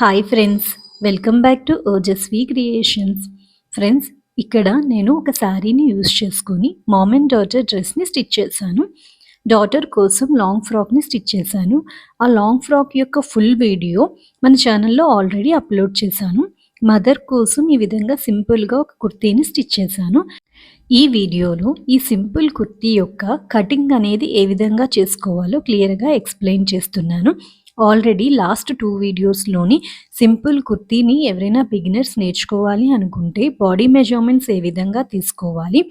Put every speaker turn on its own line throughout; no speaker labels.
Hi friends welcome back to Ojaswi creations friends ఇక్కడ నేను ఒక శారీని యూజ్ చేసుకొని మామ్ అండ్ డాటర్ డ్రెస్ని స్టిచ్ చేశాను. డాటర్ కోసం లాంగ్ ఫ్రాక్ని స్టిచ్ చేశాను. ఆ లాంగ్ ఫ్రాక్ యొక్క ఫుల్ వీడియో మన ఛానల్లో ఆల్రెడీ అప్లోడ్ చేశాను. మదర్ కోసం ఈ విధంగా సింపుల్గా ఒక కుర్తీని స్టిచ్ చేశాను. ఈ వీడియోలో ఈ సింపుల్ కుర్తీ యొక్క కటింగ్ అనేది ఏ విధంగా చేసుకోవాలో క్లియర్గా ఎక్స్ప్లెయిన్ చేస్తున్నాను. ఆల్రెడీ లాస్ట్ టూ వీడియోస్లోని సింపుల్ కుర్తీని ఎవరైనా బిగినర్స్ నేర్చుకోవాలి అనుకుంటే బాడీ మెజర్మెంట్స్ ఏ విధంగా తీసుకోవాలి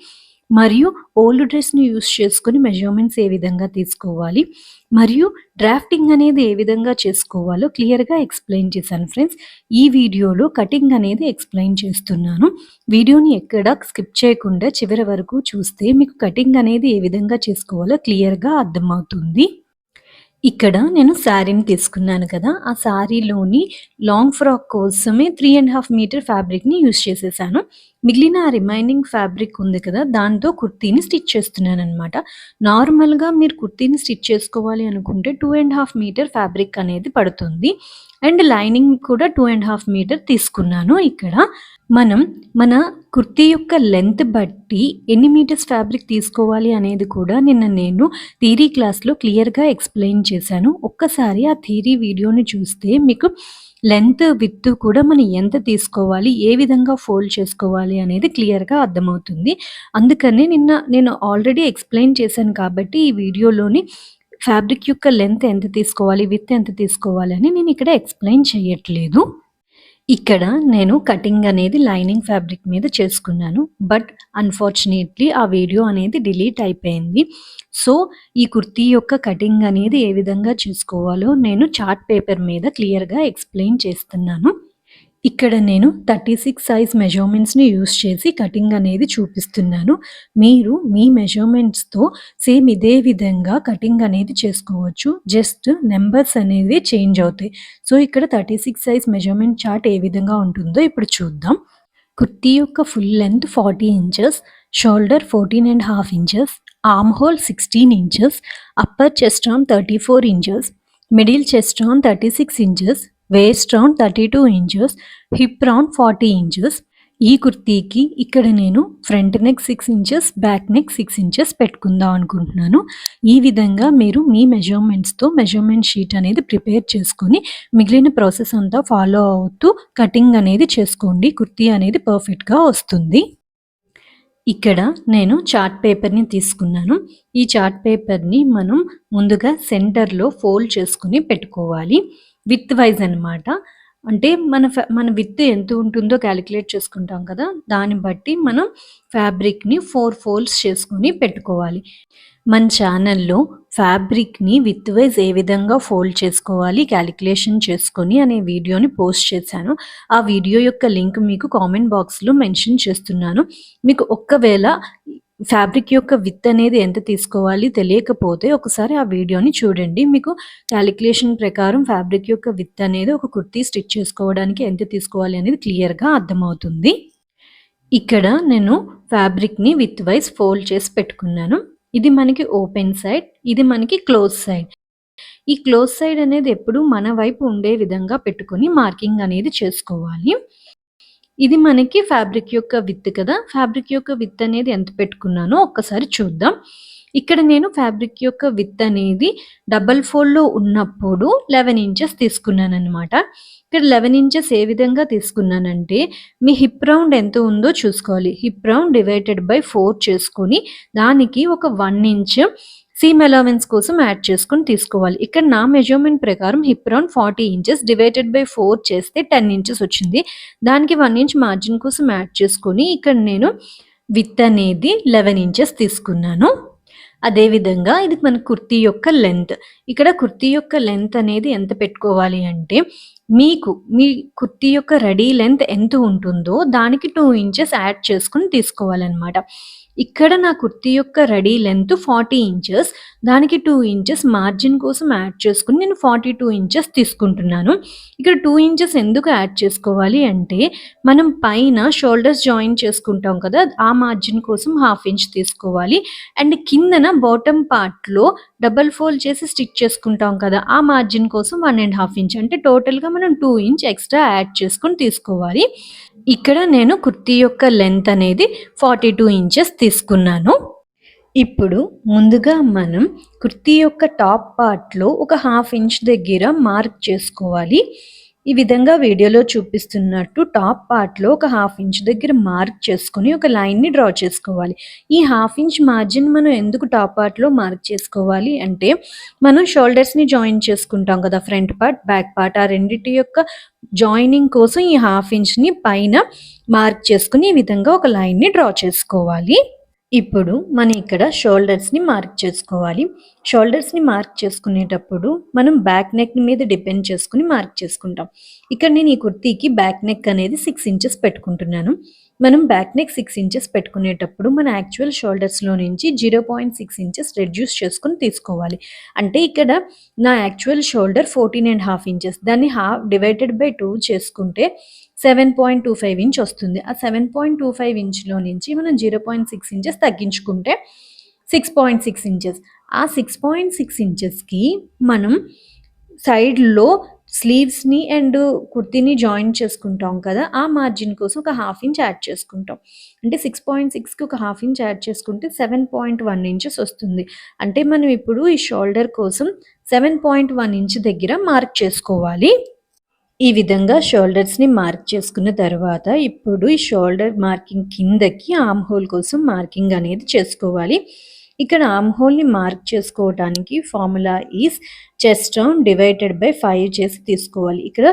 మరియు ఓల్డ్ డ్రెస్ని యూస్ చేసుకుని మెజర్మెంట్స్ ఏ విధంగా తీసుకోవాలి మరియు డ్రాఫ్టింగ్ అనేది ఏ విధంగా చేసుకోవాలో క్లియర్గా ఎక్స్ప్లెయిన్ చేశాను ఫ్రెండ్స్ ఈ వీడియోలో కటింగ్ అనేది ఎక్స్ప్లెయిన్ చేస్తున్నాను. వీడియోని ఎక్కడ స్కిప్ చేయకుండా చివరి వరకు చూస్తే మీకు కటింగ్ అనేది ఏ విధంగా చేసుకోవాలో క్లియర్గా అర్థమవుతుంది. ఇక్కడ నేను శారీని తీసుకున్నాను కదా ఆ శారీలోని లాంగ్ ఫ్రాక్ కోసమే త్రీ అండ్ హాఫ్ మీటర్ ఫ్యాబ్రిక్ని యూస్ చేసేసాను. మిగిలిన ఆ రిమైనింగ్ ఫ్యాబ్రిక్ ఉంది కదా దాంతో కుర్తీని స్టిచ్ చేస్తున్నాను అనమాట నార్మల్గా మీరు కుర్తీని స్టిచ్ చేసుకోవాలి అనుకుంటే two and half meter fabric అనేది పడుతుంది. అండ్ లైనింగ్ కూడా టూ అండ్ హాఫ్ మీటర్ తీసుకున్నాను ఇక్కడ. మనం మన కుర్తీ యొక్క లెంత్ బట్టి ఎన్ని మీటర్స్ ఫ్యాబ్రిక్ తీసుకోవాలి అనేది కూడా నిన్న నేను థీరీ క్లాస్లో క్లియర్గా ఎక్స్ప్లెయిన్ చేశాను. ఒక్కసారి ఆ థీరీ వీడియోని చూస్తే మీకు లెంత్ విత్ కూడా మనం ఎంత తీసుకోవాలి ఏ విధంగా ఫోల్డ్ చేసుకోవాలి అనేది క్లియర్గా అర్థమవుతుంది. అందుకనే నిన్న నేను ఆల్రెడీ ఎక్స్ప్లెయిన్ చేశాను కాబట్టి ఈ వీడియోలోని ఫ్యాబ్రిక్ యొక్క లెంత్ ఎంత తీసుకోవాలి విత్ ఎంత తీసుకోవాలి అని నేను ఇక్కడ ఎక్స్ప్లెయిన్ చేయట్లేదు. ఇక్కడ నేను కటింగ్ అనేది లైనింగ్ ఫ్యాబ్రిక్ మీద చేసుకున్నాను బట్ అన్ఫార్చునేట్లీ ఆ వీడియో అనేది డిలీట్ అయిపోయింది. సో ఈ కుర్తీ యొక్క కటింగ్ అనేది ఏ విధంగా చేసుకోవాలో నేను చార్ట్ పేపర్ మీద క్లియర్గా ఎక్స్ప్లెయిన్ చేస్తున్నాను. ఇక్కడ నేను థర్టీ సిక్స్ సైజ్ మెజర్మెంట్స్ని యూస్ చేసి కటింగ్ అనేది చూపిస్తున్నాను. మీరు మీ మెజర్మెంట్స్తో సేమ్ ఇదే విధంగా కటింగ్ అనేది చేసుకోవచ్చు. జస్ట్ నెంబర్స్ అనేది చేంజ్ అవుతాయి. సో ఇక్కడ thirty six size measurement chart ఏ విధంగా ఉంటుందో ఇప్పుడు చూద్దాం. కుర్తీ యొక్క full length forty inches shoulder fourteen and half inches arm hole sixteen inches upper chest on thirty four inches middle chest on thirty six inches waist round thirty two inches hip round forty inches ఈ కుర్తీకి ఇక్కడ నేను front neck six inches back neck six inches పెట్టుకుందాం అనుకుంటున్నాను. ఈ విధంగా మీరు మీ మెజర్మెంట్స్తో మెజర్మెంట్ షీట్ అనేది ప్రిపేర్ చేసుకొని మిగిలిన ప్రాసెస్ అంతా ఫాలో అవుతూ కటింగ్ అనేది చేసుకోండి. కుర్తీ అనేది పర్ఫెక్ట్గా వస్తుంది. ఇక్కడ నేను చార్ట్ పేపర్ని తీసుకున్నాను. ఈ చార్ట్ పేపర్ని మనం ముందుగా సెంటర్లో ఫోల్డ్ చేసుకుని పెట్టుకోవాలి. విత్ వైజ్ అనమాట అంటే మన మన విత్ ఎంత ఉంటుందో క్యాలిక్యులేట్ చేసుకుంటాం కదా దాన్ని బట్టి మనం ఫ్యాబ్రిక్ని ఫోర్ ఫోల్డ్స్ చేసుకొని పెట్టుకోవాలి. మన ఛానల్లో ఫ్యాబ్రిక్ని విత్ వైజ్ ఏ విధంగా ఫోల్డ్ చేసుకోవాలి క్యాలిక్యులేషన్ చేసుకొని అనే వీడియోని పోస్ట్ చేశాను. ఆ వీడియో యొక్క లింక్ మీకు కామెంట్ బాక్స్లో మెన్షన్ చేస్తున్నాను. మీకు ఒక్కవేళ ఫ్యాబ్రిక్ యొక్క విత్ అనేది ఎంత తీసుకోవాలి తెలియకపోతే ఒకసారి ఆ వీడియోని చూడండి. మీకు క్యాలిక్యులేషన్ ప్రకారం ఫ్యాబ్రిక్ యొక్క విత్ అనేది ఒక కుర్తీ స్టిచ్ చేసుకోవడానికి ఎంత తీసుకోవాలి అనేది క్లియర్గా అర్థమవుతుంది. ఇక్కడ నేను ఫ్యాబ్రిక్ని విత్ వైజ్ ఫోల్డ్ చేసి పెట్టుకున్నాను. ఇది మనకి ఓపెన్ సైడ్ ఇది మనకి క్లోజ్ సైడ్. ఈ క్లోజ్ సైడ్ అనేది ఎప్పుడు మన వైపు ఉండే విధంగా పెట్టుకొని మార్కింగ్ అనేది చేసుకోవాలి. ఇది మనకి ఫ్యాబ్రిక్ యొక్క విత్ కదా. ఫ్యాబ్రిక్ యొక్క విత్ అనేది ఎంత పెట్టుకున్నానో ఒక్కసారి చూద్దాం. ఇక్కడ నేను ఫ్యాబ్రిక్ యొక్క విత్ అనేది డబల్ ఫోల్డ్లో ఉన్నప్పుడు లెవెన్ ఇంచెస్ తీసుకున్నాను అనమాట ఇక్కడ లెవెన్ ఇంచెస్ ఏ విధంగా తీసుకున్నానంటే మీ హిప్ రౌండ్ ఎంత ఉందో చూసుకోవాలి. Hip round divided by four చేసుకొని దానికి ఒక వన్ ఇంచ్ సీమ్ అలవెన్స్ కోసం యాడ్ చేసుకుని తీసుకోవాలి. ఇక్కడ నా మెజర్మెంట్ ప్రకారం hip round forty inches divided by four చేస్తే టెన్ ఇంచెస్ వచ్చింది. దానికి వన్ ఇంచ్ మార్జిన్ కోసం యాడ్ చేసుకొని ఇక్కడ నేను విత్ అనేది లెవెన్ ఇంచెస్ తీసుకున్నాను. అదేవిధంగా ఇది మన కుర్తీ యొక్క లెంత్ ఇక్కడ కుర్తీ యొక్క లెంత్ అనేది ఎంత పెట్టుకోవాలి అంటే మీకు మీ కుర్తీ యొక్క రెడీ లెంత్ ఎంత ఉంటుందో దానికి టూ ఇంచెస్ యాడ్ చేసుకుని తీసుకోవాలన్నమాట. ఇక్కడ నా కుర్తీ యొక్క రెడీ లెంత్ ఫార్టీ ఇంచెస్. దానికి టూ ఇంచెస్ మార్జిన్ కోసం యాడ్ చేసుకుని నేను ఫార్టీ టూ ఇంచెస్ తీసుకుంటున్నాను. ఇక్కడ టూ ఇంచెస్ ఎందుకు యాడ్ చేసుకోవాలి అంటే మనం పైన షోల్డర్స్ జాయిన్ చేసుకుంటాం కదా ఆ మార్జిన్ కోసం హాఫ్ ఇంచ్ తీసుకోవాలి. అండ్ కిందన బాటమ్ పార్ట్లో డబల్ ఫోల్డ్ చేసి స్టిచ్ చేసుకుంటాం కదా ఆ మార్జిన్ కోసం వన్ అండ్ హాఫ్ ఇంచ్. అంటే టోటల్గా మనం టూ ఇంచ్ ఎక్స్ట్రా యాడ్ చేసుకొని తీసుకోవాలి. ఇక్కడ నేను కుర్తీ యొక్క లెంత్ అనేది ఫార్టీ టూ ఇంచెస్ తీసుకున్నాను. ఇప్పుడు ముందుగా మనం కుర్తీ యొక్క టాప్ పార్ట్లో ఒక హాఫ్ ఇంచ్ దగ్గర మార్క్ చేసుకోవాలి. ఈ విధంగా వీడియోలో చూపిస్తున్నట్టు టాప్ పార్ట్లో ఒక హాఫ్ ఇంచ్ దగ్గర మార్క్ చేసుకొని ఒక లైన్ని డ్రా చేసుకోవాలి. ఈ హాఫ్ ఇంచ్ మార్జిన్ మనం ఎందుకు టాప్ పార్ట్లో మార్క్ చేసుకోవాలి అంటే మనం షోల్డర్స్ని జాయిన్ చేసుకుంటాం కదా ఫ్రంట్ పార్ట్ బ్యాక్ పార్ట్ ఆ రెండింటి యొక్క జాయినింగ్ కోసం ఈ హాఫ్ ఇంచ్ని పైన మార్క్ చేసుకుని ఈ విధంగా ఒక లైన్ని డ్రా చేసుకోవాలి. ఇప్పుడు మనం ఇక్కడ షోల్డర్స్ని మార్క్ చేసుకోవాలి. షోల్డర్స్ని మార్క్ చేసుకునేటప్పుడు మనం బ్యాక్ నెక్ మీద డిపెండ్ చేసుకుని మార్క్ చేసుకుంటాం. ఇక్కడ నేను ఈ కుర్తీకి బ్యాక్ నెక్ అనేది సిక్స్ ఇంచెస్ పెట్టుకుంటున్నాను. మనం బ్యాక్ నెక్ సిక్స్ ఇంచెస్ పెట్టుకునేటప్పుడు మన యాక్చువల్ షోల్డర్స్లో నుంచి zero point six inches reduce చేసుకుని తీసుకోవాలి. అంటే ఇక్కడ నా actual shoulder fourteen and half inches దాన్ని హాఫ్ డివైడెడ్ బై టూ చేసుకుంటే seven point two five inch వస్తుంది. ఆ సెవెన్ పాయింట్ టూ ఫైవ్ ఇంచ్లో నుంచి మనం జీరో పాయింట్ సిక్స్ ఇంచెస్ తగ్గించుకుంటే సిక్స్ పాయింట్ సిక్స్ ఇంచెస్ ఆ సిక్స్ పాయింట్ సిక్స్ ఇంచెస్కి మనం సైడ్లో స్లీవ్స్ని అండ్ కుర్తీని జాయిన్ చేసుకుంటాం కదా ఆ మార్జిన్ కోసం ఒక హాఫ్ ఇంచ్ యాడ్ చేసుకుంటాం. అంటే సిక్స్ పాయింట్ సిక్స్కి ఒక హాఫ్ ఇంచ్ యాడ్ చేసుకుంటే సెవెన్ పాయింట్ వన్ ఇంచెస్ వస్తుంది. అంటే మనం ఇప్పుడు ఈ షోల్డర్ కోసం సెవెన్ పాయింట్ వన్ ఇంచ్ దగ్గర మార్క్ చేసుకోవాలి. ఈ విధంగా షోల్డర్స్ని మార్క్ చేసుకున్న తర్వాత ఇప్పుడు ఈ షోల్డర్ మార్కింగ్ కిందకి ఆమ్ హోల్ కోసం మార్కింగ్ అనేది చేసుకోవాలి. ఇక్కడ ఆమ్ హోల్ని మార్క్ చేసుకోవడానికి formula is chest round divided by five చేసి తీసుకోవాలి. ఇక్కడ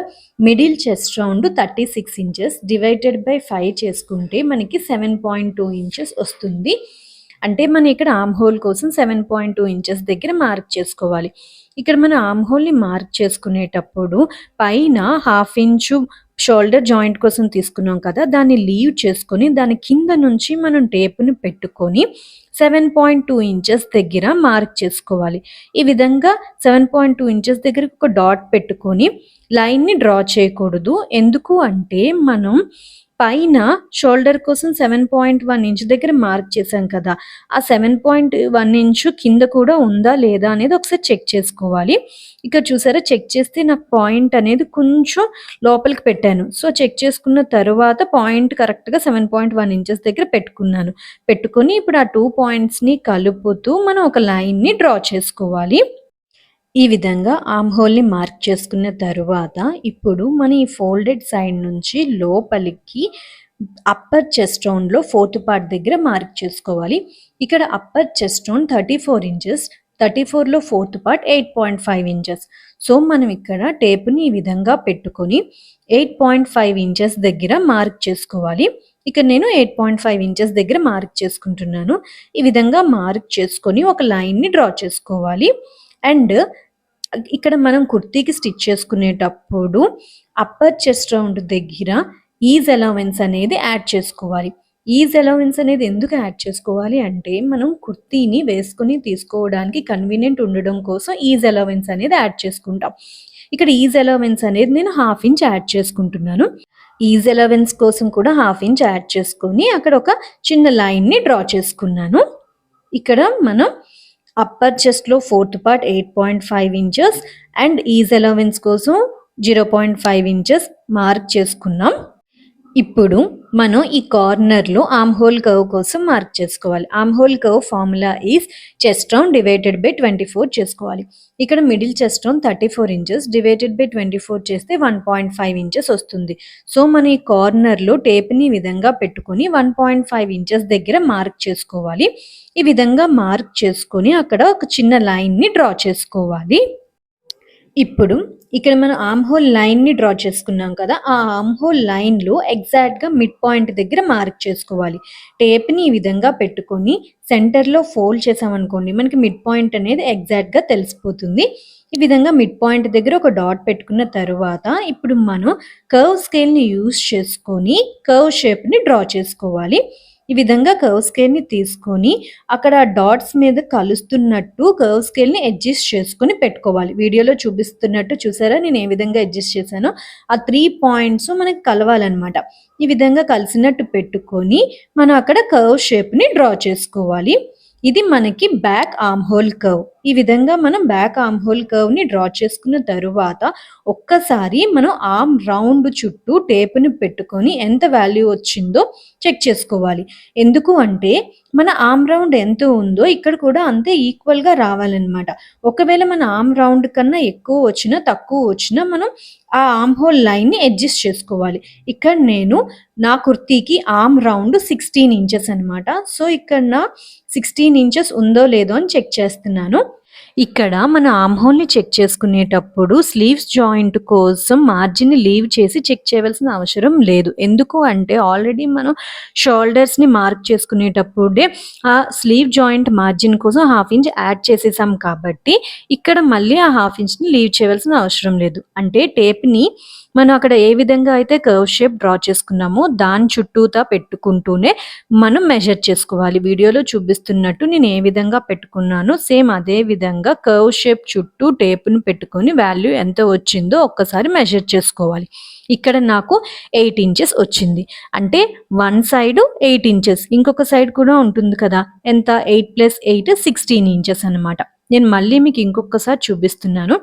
middle chest round thirty six inches divided by five చేసుకుంటే మనకి సెవెన్ పాయింట్ టూ ఇంచెస్ వస్తుంది. అంటే మనం ఇక్కడ ఆమ్ హోల్ కోసం సెవెన్ పాయింట్ టూ ఇంచెస్ దగ్గర మార్క్ చేసుకోవాలి. ఇక్కడ మన ఆమ్ హోల్ని మార్క్ చేసుకునేటప్పుడు పైన హాఫ్ ఇంచు షోల్డర్ జాయింట్ కోసం తీసుకున్నాం కదా దాన్ని లీవ్ చేసుకొని దాని కింద నుంచి మనం టేపుని పెట్టుకొని సెవెన్ పాయింట్ టూ ఇంచెస్ దగ్గర మార్క్ చేసుకోవాలి. ఈ విధంగా సెవెన్ పాయింట్ టూ ఇంచెస్ దగ్గర ఒక డాట్ పెట్టుకొని లైన్ని డ్రా చేయకూడదు. ఎందుకు అంటే మనం పైన షోల్డర్ కోసం సెవెన్ పాయింట్ వన్ ఇంచ్ దగ్గర మార్క్ చేశాం కదా. ఆ సెవెన్ పాయింట్ వన్ ఇంచ్ కింద కూడా ఉందా లేదా అనేది ఒకసారి చెక్ చేసుకోవాలి. ఇక్కడ చూసారా చెక్ చేస్తే నాకు పాయింట్ అనేది కొంచెం లోపలికి పెట్టాను. సో చెక్ చేసుకున్న తర్వాత పాయింట్ కరెక్ట్గా సెవెన్ పాయింట్ వన్ ఇంచెస్ దగ్గర పెట్టుకున్నాను. పెట్టుకొని ఇప్పుడు ఆ టూ పాయింట్స్ని కలుపుతూ మనం ఒక లైన్ని డ్రా చేసుకోవాలి. ఈ విధంగా ఆమ్ హోల్ని మార్క్ చేసుకున్న తరువాత ఇప్పుడు మన ఈ ఫోల్డెడ్ సైడ్ నుంచి లోపలికి అప్పర్ చెస్ట్ రౌండ్లో ఫోర్త్ పార్ట్ దగ్గర మార్క్ చేసుకోవాలి. ఇక్కడ upper chest round thirty four inches thirty ఫోర్లో fourth part eight point five inches so మనం ఇక్కడ టేప్ని ఈ విధంగా పెట్టుకొని ఎయిట్ పాయింట్ ఫైవ్ ఇంచెస్ దగ్గర మార్క్ చేసుకోవాలి. ఇక్కడ నేను ఎయిట్ పాయింట్ ఫైవ్ ఇంచెస్ దగ్గర మార్క్ చేసుకుంటున్నాను. ఈ విధంగా మార్క్ చేసుకొని ఒక లైన్ని డ్రా చేసుకోవాలి. అండ్ ఇక్కడ మనం కుర్తీకి స్టిచ్ చేసుకునేటప్పుడు అప్పర్ చెస్ట్ రౌండ్ దగ్గర ఈజ్ అలవెన్స్ అనేది యాడ్ చేసుకోవాలి. ఈజ్ అలవెన్స్ అనేది ఎందుకు యాడ్ చేసుకోవాలి అంటే మనం కుర్తీని వేసుకుని తీసుకోవడానికి కన్వీనియంట్ ఉండడం కోసం ఈజ్ అలవెన్స్ అనేది యాడ్ చేసుకుంటాం. ఇక్కడ ఈజ్ అలవెన్స్ అనేది నేను హాఫ్ ఇంచ్ యాడ్ చేసుకుంటున్నాను. ఈజ్ అలవెన్స్ కోసం కూడా హాఫ్ ఇంచ్ యాడ్ చేసుకొని అక్కడ ఒక చిన్న లైన్ని డ్రా చేసుకున్నాను. ఇక్కడ మనం upper చెస్ట్లో fourth part eight point five inches and ease allowance కోసం zero point five inches mark చేసుకున్నాం ఇప్పుడు మనం ఈ కార్నర్లో ఆమ్ హోల్ కర్వ్ కోసం మార్క్ చేసుకోవాలి. Arm hole curve formula is chest divided by twenty four చేసుకోవాలి. ఇక్కడ middle chest thirty four inches divided by twenty four చేస్తే వన్ పాయింట్ ఫైవ్ ఇంచెస్ వస్తుంది. సో మనం ఈ కార్నర్లో టేప్ని విధంగా పెట్టుకొని వన్ పాయింట్ ఫైవ్ ఇంచెస్ దగ్గర మార్క్ చేసుకోవాలి. ఈ విధంగా మార్క్ చేసుకొని అక్కడ ఒక చిన్న లైన్ని డ్రా చేసుకోవాలి. ఇప్పుడు ఇక్కడ మనం ఆమ్ హోల్ లైన్ని డ్రా చేసుకున్నాం కదా ఆ ఆమ్ హోల్ లైన్లో ఎగ్జాక్ట్గా మిడ్ పాయింట్ దగ్గర మార్క్ చేసుకోవాలి. టేప్ని ఈ విధంగా పెట్టుకొని సెంటర్లో ఫోల్డ్ చేసామనుకోండి మనకి మిడ్ పాయింట్ అనేది ఎగ్జాక్ట్గా తెలిసిపోతుంది. ఈ విధంగా మిడ్ పాయింట్ దగ్గర ఒక డాట్ పెట్టుకున్న తర్వాత ఇప్పుడు మనం కర్వ్ స్కేల్ని యూస్ చేసుకొని కర్వ్ షేప్ని డ్రా చేసుకోవాలి. ఈ విధంగా కర్వ్ స్కేల్ని తీసుకొని అక్కడ డాట్స్ మీద కలుస్తున్నట్టు కర్వ్ స్కేల్ని అడ్జస్ట్ చేసుకొని పెట్టుకోవాలి. వీడియోలో చూపిస్తున్నట్టు చూసారా? నేను ఏ విధంగా అడ్జస్ట్ చేశానో? ఆ త్రీ పాయింట్స్ మనకి కలవాలన్నమాట. ఈ విధంగా కలిసినట్టు పెట్టుకొని మనం అక్కడ కర్వ్ షేప్ని డ్రా చేసుకోవాలి. ఇది మనకి బ్యాక్ ఆర్మ్ హోల్ కర్వ్ ఈ విధంగా మనం బ్యాక్ ఆర్మ్ హోల్ కర్వ్ని డ్రా చేసుకున్న తరువాత ఒక్కసారి మనం ఆర్మ్ రౌండ్ చుట్టూ టేప్ని పెట్టుకొని ఎంత వాల్యూ వచ్చిందో చెక్ చేసుకోవాలి. ఎందుకు అంటే మన ఆమ్ రౌండ్ ఎంత ఉందో ఇక్కడ కూడా అంతే ఈక్వల్గా రావాలన్నమాట. ఒకవేళ మన ఆమ్ రౌండ్ కన్నా ఎక్కువ వచ్చినా తక్కువ వచ్చినా మనం ఆ ఆమ్ హోల్ లైన్ని అడ్జస్ట్ చేసుకోవాలి. ఇక్కడ నేను నా కుర్తీకి ఆమ్ రౌండ్ సిక్స్టీన్ ఇంచెస్ అన్నమాట. సో ఇక్కడ నా సిక్స్టీన్ ఇంచెస్ ఉందో లేదో అని చెక్ చేస్తున్నాను. ఇక్కడ మన ఆమ్హోల్ని చెక్ చేసుకునేటప్పుడు స్లీవ్స్ జాయింట్ కోసం మార్జిన్ని లీవ్ చేసి చెక్ చేయవలసిన అవసరం లేదు. ఎందుకు అంటే ఆల్రెడీ మనం షోల్డర్స్ని మార్క్ చేసుకునేటప్పుడే ఆ స్లీవ్ జాయింట్ మార్జిన్ కోసం హాఫ్ ఇంచ్ యాడ్ చేసేసాం కాబట్టి ఇక్కడ మళ్ళీ ఆ హాఫ్ ఇంచ్ని లీవ్ చేయవలసిన అవసరం లేదు. అంటే టేప్ని మనం అక్కడ ఏ విధంగా అయితే కర్వ్ షేప్ డ్రా చేసుకున్నామో దాని చుట్టూతా పెట్టుకుంటూనే మనం మెజర్ చేసుకోవాలి. వీడియోలో చూపిస్తున్నట్టు నేను ఏ విధంగా పెట్టుకున్నానో సేమ్ అదే విధంగా కర్వ్ షేప్ చుట్టూ టేప్ను పెట్టుకొని వాల్యూ ఎంత వచ్చిందో ఒక్కసారి మెజర్ చేసుకోవాలి. ఇక్కడ నాకు ఎయిట్ ఇంచెస్ వచ్చింది. అంటే వన్ సైడ్ ఎయిట్ ఇంచెస్ ఇంకొక సైడ్ కూడా ఉంటుంది కదా? ఎంత? Eight plus eight sixteen inches అనమాట నేను మళ్ళీ మీకు ఇంకొకసారి చూపిస్తున్నాను.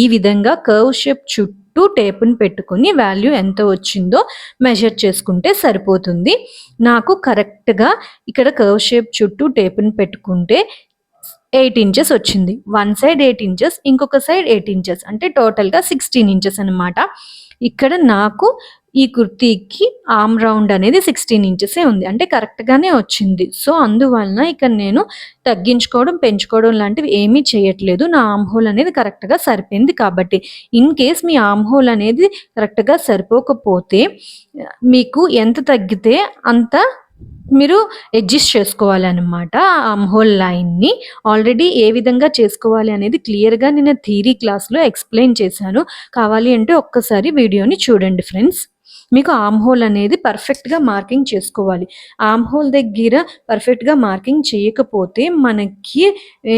ఈ విధంగా కర్వ్ షేప్ చుట్టూ టేపును పెట్టుకుని వాల్యూ ఎంత వచ్చిందో మెజర్ చేసుకుంటే సరిపోతుంది. నాకు కరెక్ట్గా ఇక్కడ కర్వ్ షేప్ చుట్టూ టేపును పెట్టుకుంటే ఎయిట్ ఇంచెస్ వచ్చింది. వన్ సైడ్ ఎయిట్ ఇంచెస్ ఇంకొక సైడ్ ఎయిట్ ఇంచెస్ అంటే టోటల్గా సిక్స్టీన్ ఇంచెస్ అనమాట ఇక్కడ నాకు ఈ కుర్తీకి ఆమ్ రౌండ్ అనేది సిక్స్టీన్ ఇంచెసే ఉంది. అంటే కరెక్ట్గానే వచ్చింది. సో అందువలన ఇక్కడ నేను తగ్గించుకోవడం పెంచుకోవడం లాంటివి ఏమీ చేయట్లేదు. నా ఆమ్ హోల్ అనేది కరెక్ట్గా సరిపోయింది కాబట్టి. ఇన్ కేస్ మీ ఆమ్ హోల్ అనేది కరెక్ట్గా సరిపోకపోతే మీకు ఎంత తగ్గితే అంత మీరు అడ్జస్ట్ చేసుకోవాలన్నమాట ఆమ్ హోల్ లైన్ని ఆల్రెడీ ఏ విధంగా చేసుకోవాలి అనేది క్లియర్గా నేను థీరీ క్లాస్లో ఎక్స్ప్లెయిన్ చేశాను. కావాలి అంటే ఒక్కసారి వీడియోని చూడండి ఫ్రెండ్స్ మీకు ఆమ్ హోల్ అనేది పర్ఫెక్ట్గా మార్కింగ్ చేసుకోవాలి. ఆమ్ హోల్ దగ్గర పర్ఫెక్ట్గా మార్కింగ్ చేయకపోతే మనకి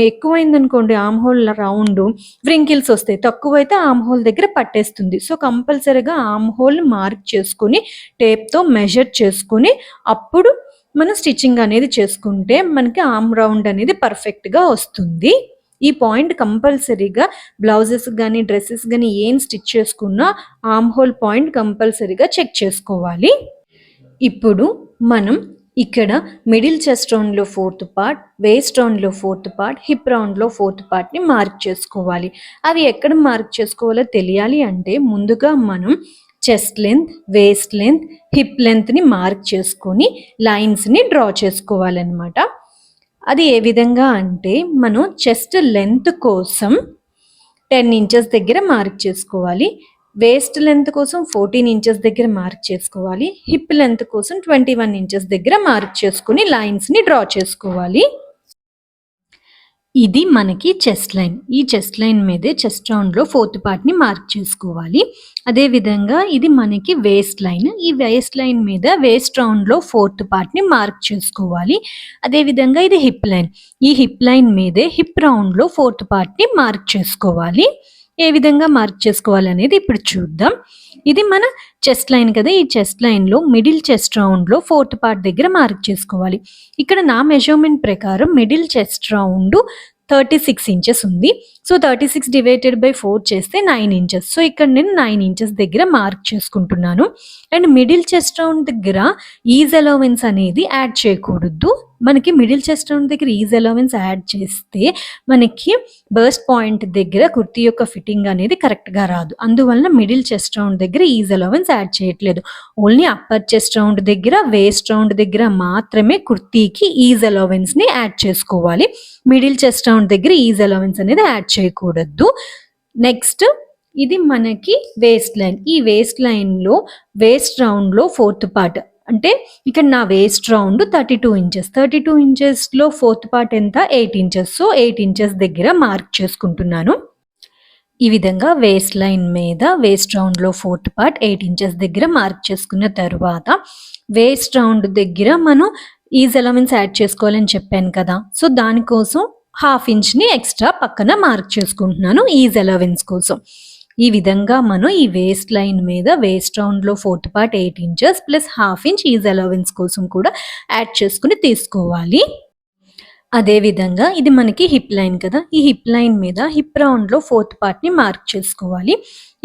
ఎక్కువైందనుకోండి ఆమ్ హోల్ రౌండ్ వ్రింకిల్స్ వస్తాయి. తక్కువైతే ఆమ్ హోల్ దగ్గర పట్టేస్తుంది. సో కంపల్సరీగా ఆమ్ హోల్ మార్క్ చేసుకొని టేప్తో మెజర్ చేసుకొని అప్పుడు మనం స్టిచ్చింగ్ అనేది చేసుకుంటే మనకి ఆమ్ రౌండ్ అనేది పర్ఫెక్ట్గా వస్తుంది. ఈ పాయింట్ కంపల్సరీగా బ్లౌజెస్ కానీ డ్రెస్సెస్ కానీ ఏం స్టిచ్ చేసుకున్నా ఆమ్ హోల్ పాయింట్ కంపల్సరీగా చెక్ చేసుకోవాలి. ఇప్పుడు మనం ఇక్కడ మిడిల్ చెస్ట్ రౌండ్లో ఫోర్త్ పార్ట్ వేస్ట్ రౌండ్లో ఫోర్త్ పార్ట్ హిప్ రౌండ్లో ఫోర్త్ పార్ట్ని మార్క్ చేసుకోవాలి. అవి ఎక్కడ మార్క్ చేసుకోవాలో తెలియాలి అంటే ముందుగా మనం chest length waist length hip లెంత్ని mark చేసుకొని లైన్స్ని డ్రా చేసుకోవాలన్నమాట. అది ఏ విధంగా అంటే మనం చెస్ట్ లెంత్ కోసం టెన్ ఇంచెస్ దగ్గర మార్క్ చేసుకోవాలి. వేస్ట్ లెంత్ కోసం ఫోర్టీన్ ఇంచెస్ దగ్గర మార్క్ చేసుకోవాలి. హిప్ లెంత్ కోసం ట్వంటీ వన్ ఇంచెస్ దగ్గర మార్క్ చేసుకుని లైన్స్ని డ్రా చేసుకోవాలి. ఇది మనకి చెస్ట్ లైన్. ఈ చెస్ట్ లైన్ మీదే చెస్ట్ రౌండ్లో ఫోర్త్ పార్ట్ని మార్క్ చేసుకోవాలి. అదేవిధంగా ఇది మనకి వేస్ట్ లైన్. ఈ వేస్ట్ లైన్ మీద వేస్ట్ రౌండ్లో ఫోర్త్ పార్ట్ని మార్క్ చేసుకోవాలి. అదేవిధంగా ఇది హిప్ లైన్. ఈ హిప్ లైన్ మీదే హిప్ రౌండ్లో ఫోర్త్ పార్ట్ని మార్క్ చేసుకోవాలి. ఏ విధంగా మార్క్ చేసుకోవాలి అనేది ఇప్పుడు చూద్దాం. ఇది మన చెస్ట్ లైన్ కదా ఈ చెస్ట్ లైన్లో మిడిల్ చెస్ట్ రౌండ్లో ఫోర్త్ పార్ట్ దగ్గర మార్క్ చేసుకోవాలి. ఇక్కడ నా మెజర్మెంట్ ప్రకారం middle chest round thirty six inches ఉంది. So thirty six divided by four చేస్తే నైన్ ఇంచెస్. సో ఇక్కడ నేను నైన్ ఇంచెస్ దగ్గర మార్క్ చేసుకుంటున్నాను. అండ్ మిడిల్ చెస్ట్ రౌండ్ దగ్గర ఈజ్ అలవెన్స్ అనేది యాడ్ చేయకూడదు. మనకి మిడిల్ చెస్ట్ రౌండ్ దగ్గర ఈజ్ అలవెన్స్ యాడ్ చేస్తే మనకి బర్స్ట్ పాయింట్ దగ్గర కుర్తీ యొక్క ఫిట్టింగ్ అనేది కరెక్ట్గా రాదు. అందువలన మిడిల్ చెస్ట్ రౌండ్ దగ్గర ఈజ్ అలవెన్స్ యాడ్ చేయట్లేదు. ఓన్లీ అప్పర్ చెస్ట్ రౌండ్ దగ్గర వేస్ట్ రౌండ్ దగ్గర మాత్రమే కుర్తీకి ఈజ్ అలవెన్స్ని యాడ్ చేసుకోవాలి. మిడిల్ చెస్ట్ రౌండ్ దగ్గర ఈజ్ అలవెన్స్ అనేది యాడ్ చేయకూడదు. నెక్స్ట్ ఇది మనకి వేస్ట్ లైన్ ఈ వేస్ట్ లైన్లో వేస్ట్ రౌండ్లో ఫోర్త్ పార్ట్ అంటే ఇక్కడ నా waist round thirty two inches thirty two ఇంచెస్లో fourth part ఎంత? Eight inches so eight inches దగ్గర మార్క్ చేసుకుంటున్నాను. ఈ విధంగా వేస్ట్ లైన్ మీద వేస్ట్ రౌండ్లో ఫోర్త్ పార్ట్ ఎయిట్ ఇంచెస్ దగ్గర మార్క్ చేసుకున్న తర్వాత వేస్ట్ రౌండ్ దగ్గర మనం ఈజ్ ఎలవెన్స్ యాడ్ చేసుకోవాలని చెప్పాను కదా. సో దానికోసం హాఫ్ ఇంచ్ని ఎక్స్ట్రా పక్కన మార్క్ చేసుకుంటున్నాను ఈజ్ ఎలవెన్స్ కోసం. ఈ విధంగా మనం ఈ వేస్ట్ లైన్ మీద వేస్ట్ రౌండ్లో fourth part eight inches plus half inch ease allowance కోసం కూడా యాడ్ చేసుకుని తీసుకోవాలి. అదే విధంగా ఇది మనకి హిప్ లైన్ కదా. ఈ హిప్ లైన్ మీద హిప్ రౌండ్లో ఫోర్త్ పార్ట్ని మార్క్ చేసుకోవాలి.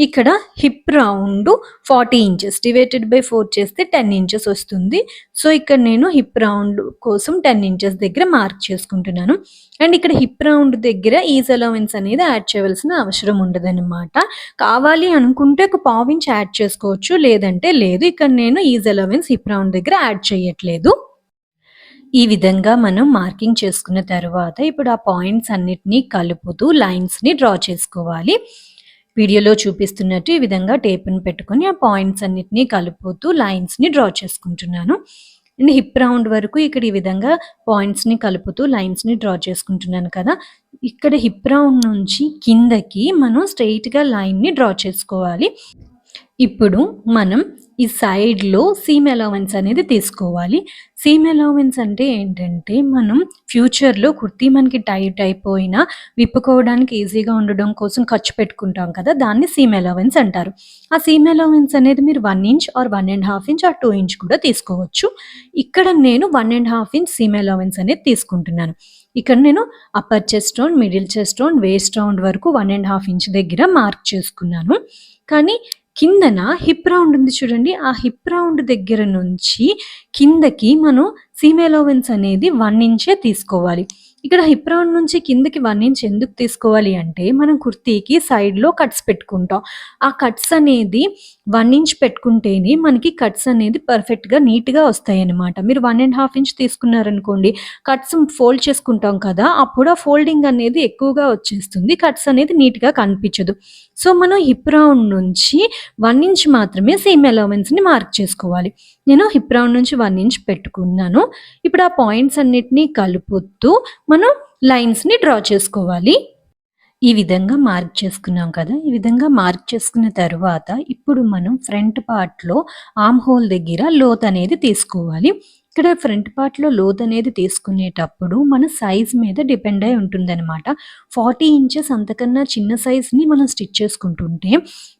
ఇక్కడ hip round forty inches divided by four చేస్తే టెన్ ఇంచెస్ వస్తుంది. సో ఇక్కడ నేను హిప్ రౌండ్ కోసం టెన్ ఇంచెస్ దగ్గర మార్క్ చేసుకుంటున్నాను. అండ్ ఇక్కడ హిప్ రౌండ్ దగ్గర ఈజ్ అలవెన్స్ అనేది యాడ్ చేయవలసిన అవసరం ఉండదన్నమాట. కావాలి అనుకుంటే ఒక పావు ఇంచ్ యాడ్ చేసుకోవచ్చు. లేదంటే లేదు. ఇక్కడ నేను ఈజ్ అలవెన్స్ హిప్ రౌండ్ దగ్గర యాడ్ చేయట్లేదు. ఈ విధంగా మనం మార్కింగ్ చేసుకున్న తర్వాత ఇప్పుడు ఆ పాయింట్స్ అన్నిటినీ కలుపుతూ లైన్స్ని డ్రా చేసుకోవాలి. వీడియోలో చూపిస్తున్నట్టు ఈ విధంగా టేప్ని పెట్టుకొని ఆ పాయింట్స్ అన్నిటినీ కలుపుతూ లైన్స్ని డ్రా చేసుకుంటున్నాను. అండ్ హిప్ రౌండ్ వరకు ఇక్కడ ఈ విధంగా పాయింట్స్ని కలుపుతూ లైన్స్ని డ్రా చేసుకుంటున్నాను కదా. ఇక్కడ హిప్ రౌండ్ నుంచి కిందకి మనం స్ట్రెయిట్గా లైన్ని డ్రా చేసుకోవాలి. ఇప్పుడు మనం ఈ సైడ్లో సీమ్ అలవెన్స్ అనేది తీసుకోవాలి. సీమ్ అలవెన్స్ అంటే ఏంటంటే మనం ఫ్యూచర్లో కుర్తీ మనకి టైట్ అయిపోయినా విప్పుకోవడానికి ఈజీగా ఉండడం కోసం ఖర్చు పెట్టుకుంటాం కదా దాన్ని సీమ్ అలవెన్స్ అంటారు. ఆ సీమ్ అలవెన్స్ అనేది మీరు one inch or one and half inch or two inch కూడా తీసుకోవచ్చు. ఇక్కడ నేను one and half inch seam allowance అనేది తీసుకుంటున్నాను. ఇక్కడ నేను upper chest round middle chest round waist round వరకు వన్ అండ్ హాఫ్ ఇంచ్ దగ్గర మార్క్ చేసుకున్నాను. కానీ కిందన హిప్ రౌండ్ ఉంది చూడండి. ఆ హిప్ రౌండ్ దగ్గర నుంచి కిందకి మనం సీమెలోవెన్స్ అనేది వన్ ఇంచే తీసుకోవాలి. ఇక్కడ హిప్ రౌండ్ నుంచి కిందకి వన్ ఇంచ్ ఎందుకు తీసుకోవాలి అంటే మనం కుర్తీకి సైడ్లో కట్స్ పెట్టుకుంటాం. ఆ కట్స్ అనేది వన్ ఇంచ్ పెట్టుకుంటేనే మనకి కట్స్ అనేది పర్ఫెక్ట్గా నీట్గా వస్తాయి అనమాట మీరు వన్ అండ్ హాఫ్ ఇంచ్ తీసుకున్నారనుకోండి కట్స్ ఫోల్డ్ చేసుకుంటాం కదా అప్పుడు ఆ ఫోల్డింగ్ అనేది ఎక్కువగా వచ్చేస్తుంది కట్స్ అనేది నీట్గా కనిపించదు. సో మనం హిప్ రౌండ్ నుంచి వన్ ఇంచ్ మాత్రమే సేమ్ అలవెన్స్ని మార్క్ చేసుకోవాలి. నేను హిప్ రౌండ్ నుంచి వన్ ఇంచ్ పెట్టుకున్నాను. ఇప్పుడు ఆ పాయింట్స్ అన్నిటినీ కలుపుతూ మనం లైన్స్ని డ్రా చేసుకోవాలి. ఈ విధంగా మార్క్ చేసుకున్నాం కదా ఈ విధంగా మార్క్ చేసుకున్న తర్వాత ఇప్పుడు మనం ఫ్రంట్ పార్ట్లో ఆమ్ హోల్ దగ్గర లోత్ అనేది తీసుకోవాలి. ఇక్కడ ఫ్రంట్ పార్ట్లో లోత్ అనేది తీసుకునేటప్పుడు మన సైజ్ మీద డిపెండ్ అయి ఉంటుందన్నమాట. ఫార్టీ ఇంచెస్ అంతకన్నా చిన్న సైజ్ని మనం స్టిచ్ చేసుకుంటుంటే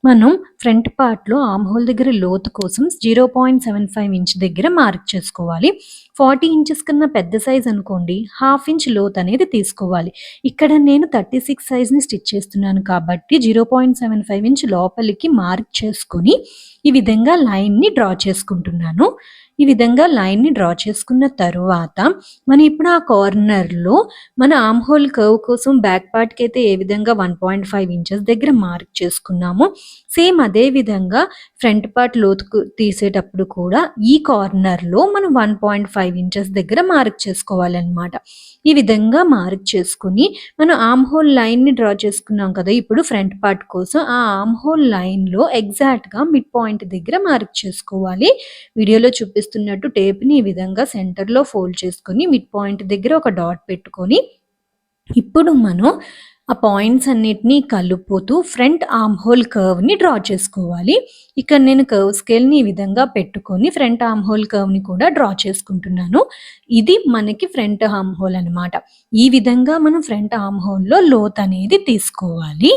మనం ఫ్రంట్ పార్ట్లో ఆమ్ హోల్ దగ్గర లోత్ కోసం zero point seven five inch దగ్గర మార్క్ చేసుకోవాలి. ఫార్టీ ఇంచెస్ కన్నా పెద్ద సైజ్ అనుకోండి హాఫ్ ఇంచ్ లోత్ అనేది తీసుకోవాలి. ఇక్కడ నేను థర్టీ సిక్స్ సైజ్ని స్టిచ్ చేస్తున్నాను కాబట్టి zero point seven five inch లోపలికి మార్క్ చేసుకొని ఈ విధంగా లైన్ని డ్రా చేసుకుంటున్నాను. ఈ విధంగా లైన్ని డ్రా చేసుకున్న తరువాత మనం ఇప్పుడు ఆ కార్నర్లో మన ఆమ్ హోల్ కర్వ్ కోసం బ్యాక్ పార్ట్కి అయితే ఏ విధంగా వన్ పాయింట్ ఫైవ్ ఇంచెస్ దగ్గర మార్క్ చేసుకున్నాము సేమ్ అదే విధంగా ఫ్రంట్ పార్ట్ లోతుకు తీసేటప్పుడు కూడా ఈ కార్నర్లో మనం వన్ పాయింట్ ఫైవ్ ఇంచెస్ దగ్గర మార్క్ చేసుకోవాలన్నమాట. ఈ విధంగా మార్క్ చేసుకుని మనం ఆమ్ హోల్ లైన్ని డ్రా చేసుకున్నాం కదా ఇప్పుడు ఫ్రంట్ పార్ట్ కోసం ఆ ఆమ్ హోల్ లైన్లో ఎగ్జాక్ట్గా మిడ్ పాయింట్ దగ్గర మార్క్ చేసుకోవాలి. వీడియోలో చేస్తున్నట్టు టేప్ని ఈ విధంగా సెంటర్లో ఫోల్డ్ చేసుకొని మిడ్ పాయింట్ దగ్గర ఒక డాట్ పెట్టుకొని ఇప్పుడు మనం ఆ పాయింట్స్ అన్నిటినీ కలుపుతూ ఫ్రంట్ ఆర్మ్ హోల్ కర్వ్ని డ్రా చేసుకోవాలి. ఇక్కడ నేను కర్వ్ స్కేల్ని ఈ విధంగా పెట్టుకొని ఫ్రంట్ ఆర్మ్ హోల్ కర్వ్ని కూడా డ్రా చేసుకుంటున్నాను. ఇది మనకి ఫ్రంట్ ఆర్మ్ హోల్ అనమాట ఈ విధంగా మనం ఫ్రంట్ ఆర్మ్ హోల్లో లోత్ అనేది తీసుకోవాలి.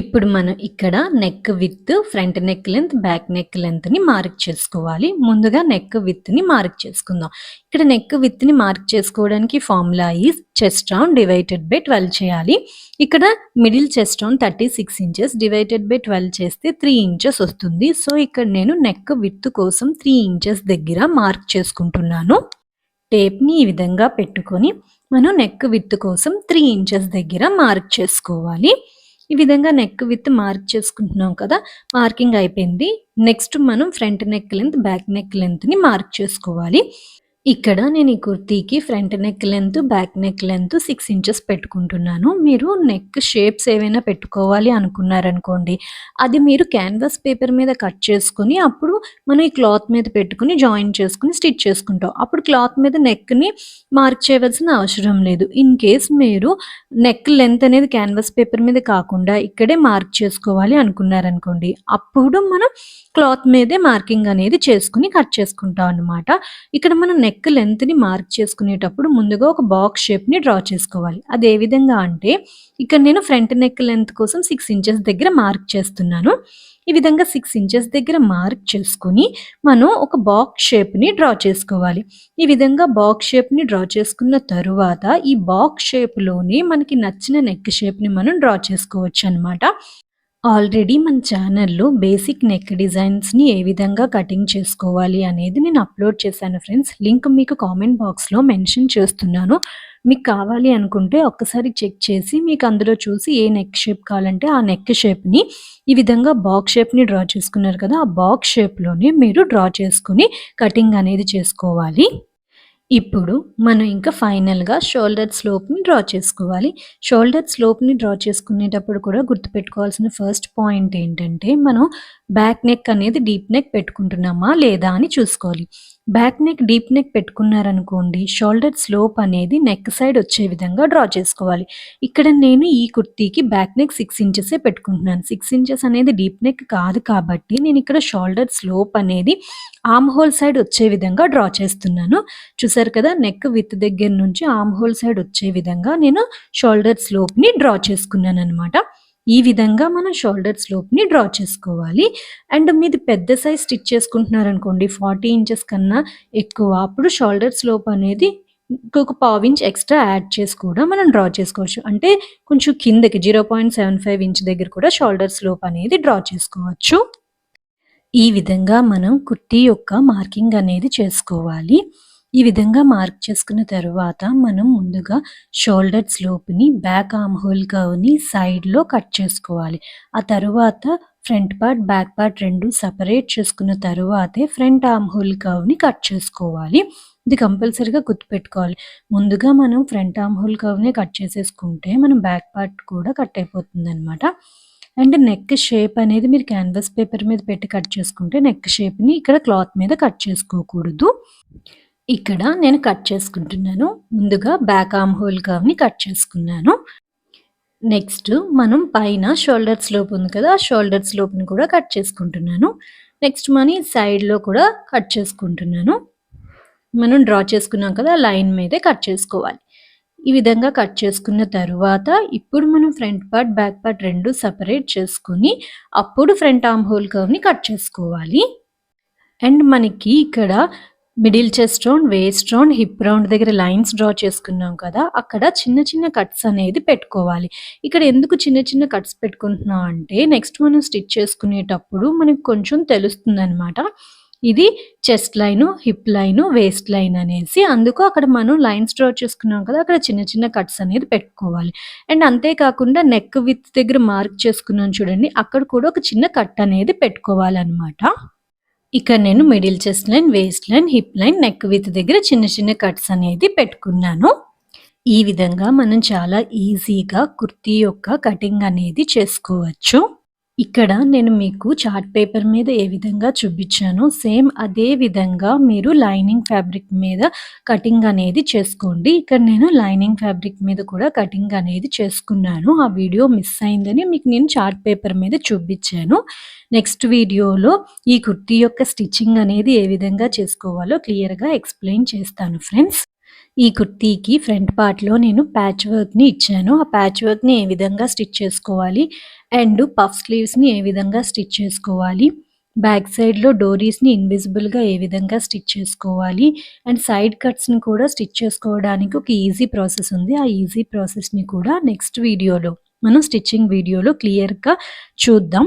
ఇప్పుడు మనం ఇక్కడ neck width front neck length back neck లెంత్ని mark చేసుకోవాలి. ముందుగా నెక్ విత్ని మార్క్ చేసుకుందాం. ఇక్కడ నెక్ విత్ని మార్క్ చేసుకోవడానికి formula is chest round divided by twelve చేయాలి. ఇక్కడ middle chest round thirty six inches divided by twelve చేస్తే త్రీ ఇంచెస్ వస్తుంది. సో ఇక్కడ నేను నెక్ విత్ కోసం త్రీ ఇంచెస్ దగ్గర మార్క్ చేసుకుంటున్నాను. టేప్ని ఈ విధంగా పెట్టుకొని మనం నెక్ విత్ కోసం త్రీ ఇంచెస్ దగ్గర మార్క్ చేసుకోవాలి. ఈ విధంగా నెక్ విత్ మార్క్ చేసుకుంటున్నాం కదా మార్కింగ్ అయిపోయింది. నెక్స్ట్ మనం front neck length back neck లెంత్ని mark చేసుకోవాలి. ఇక్కడ నేను ఈ కుర్తీకి front neck length back neck length six inches పెట్టుకుంటున్నాను. మీరు నెక్ షేప్స్ ఏవైనా పెట్టుకోవాలి అనుకున్నారనుకోండి అది మీరు క్యాన్వాస్ పేపర్ మీద కట్ చేసుకుని అప్పుడు మనం ఈ క్లాత్ మీద పెట్టుకుని జాయిన్ చేసుకుని స్టిచ్ చేసుకుంటాం. అప్పుడు క్లాత్ మీద నెక్ని మార్క్ చేయవలసిన అవసరం లేదు. ఇన్ కేస్ మీరు నెక్ లెంత్ అనేది క్యాన్వాస్ పేపర్ మీద కాకుండా ఇక్కడే మార్క్ చేసుకోవాలి అనుకున్నారనుకోండి అప్పుడు మనం క్లాత్ మీదే మార్కింగ్ అనేది చేసుకుని కట్ చేసుకుంటాం అనమాట ఇక్కడ మనం నెక్ నెక్ లెంత్‌ని మార్క్ చేసుకునేటప్పుడు ముందుగా ఒక బాక్స్ షేప్‌ని డ్రా చేసుకోవాలి. అది ఏ విధంగా అంటే ఇక్కడ నేను ఫ్రంట్ నెక్ లెంత్ కోసం సిక్స్ ఇంచెస్ దగ్గర మార్క్ చేస్తున్నాను. ఈ విధంగా సిక్స్ ఇంచెస్ దగ్గర మార్క్ చేసుకొని మనం ఒక బాక్స్ షేప్‌ని డ్రా చేసుకోవాలి. ఈ విధంగా బాక్స్ షేప్‌ని డ్రా చేసుకున్న తరువాత ఈ బాక్స్ షేప్‌లోనే మనకి నచ్చిన నెక్ షేప్‌ని మనం డ్రా చేసుకోవచ్చు అనమాట ఆల్రెడీ మన ఛానల్‌లో బేసిక్ నెక్ డిజైన్స్‌ని ఏ విధంగా కటింగ్ చేసుకోవాలి అనేది నేను అప్లోడ్ చేశాను ఫ్రెండ్స్. లింక్ మీకు కామెంట్ బాక్స్‌లో మెన్షన్ చేస్తున్నాను. మీకు కావాలి అనుకుంటే ఒక్కసారి చెక్ చేసి మీకు అందులో చూసి ఏ నెక్ షేప్ కావాలంటే ఆ నెక్ షేప్‌ని ఈ విధంగా బాక్స్ షేప్‌ని డ్రా చేసుకున్నారు కదా! ఆ బాక్స్ షేప్‌లోనే మీరు డ్రా చేసుకొని కటింగ్ అనేది చేసుకోవాలి. ఇప్పుడు మనం ఇంకా ఫైనల్‌గా షోల్డర్ స్లోప్‌ని డ్రా చేసుకోవాలి. షోల్డర్ స్లోప్‌ని డ్రా చేసుకునేటప్పుడు కూడా గుర్తుపెట్టుకోవాల్సిన ఫస్ట్ పాయింట్ ఏంటంటే, మనం బ్యాక్ నెక్ అనేది డీప్ నెక్ పెట్టుకుంటున్నామా లేదా అని చూసుకోవాలి. బ్యాక్ నెక్ డీప్ నెక్ పెట్టుకున్నారనుకోండి షోల్డర్ స్లోప్ అనేది నెక్ సైడ్ వచ్చే విధంగా డ్రా చేసుకోవాలి. ఇక్కడ నేను ఈ కుర్తీకి బ్యాక్ నెక్ సిక్స్ ఇంచెసే పెట్టుకుంటున్నాను. సిక్స్ ఇంచెస్ అనేది డీప్ నెక్ కాదు కాబట్టి నేను ఇక్కడ షోల్డర్ స్లోప్ అనేది ఆమ్ హోల్ సైడ్ వచ్చే విధంగా డ్రా చేస్తున్నాను. చూసారు కదా! నెక్ విత్ దగ్గర నుంచి ఆమ్ హోల్ సైడ్ వచ్చే విధంగా నేను షోల్డర్ స్లోప్‌ని డ్రా చేసుకున్నాను అనమాట ఈ విధంగా మనం షోల్డర్ స్లోప్‌ని డ్రా చేసుకోవాలి. అండ్ మీది పెద్ద సైజ్ స్టిచ్ చేసుకుంటున్నారనుకోండి 40 ఇంచెస్ కన్నా ఎక్కువ అప్పుడు షోల్డర్ స్లోప్ అనేది ఇంకొక పావించ్ ఎక్స్‌ట్రా యాడ్ చేసి కూడా మనం డ్రా చేసుకోవచ్చు. అంటే కొంచెం కిందకి 0.75 ఇంచ్ దగ్గర కూడా షోల్డర్ స్లోప్ అనేది డ్రా చేసుకోవచ్చు. ఈ విధంగా మనం కుర్తీ యొక్క మార్కింగ్ అనేది చేసుకోవాలి. ఈ విధంగా మార్క్ చేసుకున్న తర్వాత మనం ముందుగా షోల్డర్ స్లోప్‌ని బ్యాక్ ఆర్మ్ హోల్ కవ్ని సైడ్‌లో కట్ చేసుకోవాలి. ఆ తరువాత ఫ్రంట్ పార్ట్, బ్యాక్ పార్ట్ రెండు సపరేట్ చేసుకున్న తరువాతే ఫ్రంట్ ఆర్మ్ హోల్ కవ్ని కట్ చేసుకోవాలి. ఇది కంపల్సరీగా గుర్తుపెట్టుకోవాలి. ముందుగా మనం ఫ్రంట్ ఆర్మ్ హోల్ కవ్ని కట్ చేసేసుకుంటే మనం బ్యాక్ పార్ట్ కూడా కట్ అయిపోతుంది అనమాట అండ్ నెక్ షేప్ అనేది మీరు క్యాన్వాస్ పేపర్ మీద పెట్టి కట్ చేసుకుంటే నెక్ షేప్‌ని ఇక్కడ క్లాత్ మీద కట్ చేసుకోకూడదు. ఇక్కడ నేను కట్ చేసుకుంటున్నాను. ముందుగా బ్యాక్ ఆమ్ హోల్ కర్వ్‌ని కట్ చేసుకున్నాను. నెక్స్ట్ మనం పైన షోల్డర్ స్లోప్ ఉంది కదా! ఆ షోల్డర్ స్లోప్‌ని కూడా కట్ చేసుకుంటున్నాను. నెక్స్ట్ మనీ సైడ్‌లో కూడా కట్ చేసుకుంటున్నాను. మనం డ్రా చేసుకున్నాం కదా! లైన్ మీదే కట్ చేసుకోవాలి. ఈ విధంగా కట్ చేసుకున్న తరువాత ఇప్పుడు మనం ఫ్రంట్ పార్ట్, బ్యాక్ పార్ట్ రెండు సపరేట్ చేసుకొని అప్పుడు ఫ్రంట్ ఆర్మ్ హోల్ కర్వ్‌ని కట్ చేసుకోవాలి. అండ్ మనకి ఇక్కడ middle chest round, waist round, hip round దగ్గర లైన్స్ డ్రా చేసుకున్నాం కదా! అక్కడ చిన్న చిన్న కట్స్ అనేది పెట్టుకోవాలి. ఇక్కడ ఎందుకు చిన్న చిన్న కట్స్ పెట్టుకుంటున్నాం అంటే నెక్స్ట్ మనం స్టిచ్ చేసుకునేటప్పుడు మనకు కొంచెం తెలుస్తుందనమాట. ఇది chest line, hip line, waist line అనేసి అందుకు అక్కడ మనం లైన్స్ డ్రా చేసుకున్నాం కదా! అక్కడ చిన్న చిన్న కట్స్ అనేది పెట్టుకోవాలి. అండ్ అంతేకాకుండా నెక్ విత్ దగ్గర మార్క్ చేసుకున్నాం చూడండి అక్కడ కూడా ఒక చిన్న కట్ అనేది పెట్టుకోవాలన్నమాట ఇక్కడ నేను middle chest line, waist line, hip line, neck width దగ్గర చిన్న చిన్న కట్స్ అనేది పెట్టుకున్నాను. ఈ విధంగా మనం చాలా ఈజీగా కుర్తీ యొక్క కటింగ్ అనేది చేసుకోవచ్చు. ఇక్కడ నేను మీకు చార్ట్ పేపర్ మీద ఏ విధంగా చూపించానో సేమ్ అదే విధంగా మీరు లైనింగ్ ఫ్యాబ్రిక్ మీద కటింగ్ అనేది చేసుకోండి. ఇక్కడ నేను లైనింగ్ ఫ్యాబ్రిక్ మీద కూడా కటింగ్ అనేది చేసుకున్నాను. ఆ వీడియో మిస్ అయిందని మీకు నేను చార్ట్ పేపర్ మీద చూపించాను. నెక్స్ట్ వీడియోలో ఈ కుర్తీ యొక్క స్టిచ్చింగ్ అనేది ఏ విధంగా చేసుకోవాలో క్లియర్‌గా ఎక్స్‌ప్లెయిన్ చేస్తాను ఫ్రెండ్స్. ఈ కుర్తీకి ఫ్రంట్ పార్ట్‌లో నేను ప్యాచ్ వర్క్‌ని ఇచ్చాను. ఆ ప్యాచ్ వర్క్‌ని ఏ విధంగా స్టిచ్ చేసుకోవాలి అండ్ పఫ్ స్లీవ్స్‌ని ఏ విధంగా స్టిచ్ చేసుకోవాలి. బ్యాక్ సైడ్‌లో డోరీస్‌ని ఇన్విజిబుల్‌గా ఏ విధంగా స్టిచ్ చేసుకోవాలి అండ్ సైడ్ కట్స్‌ని కూడా స్టిచ్ చేసుకోవడానికి ఒక ఈజీ ప్రాసెస్ ఉంది. ఆ ఈజీ ప్రాసెస్‌ని కూడా నెక్స్ట్ వీడియోలో మనం స్టిచ్చింగ్ వీడియోలో క్లియర్‌గా చూద్దాం.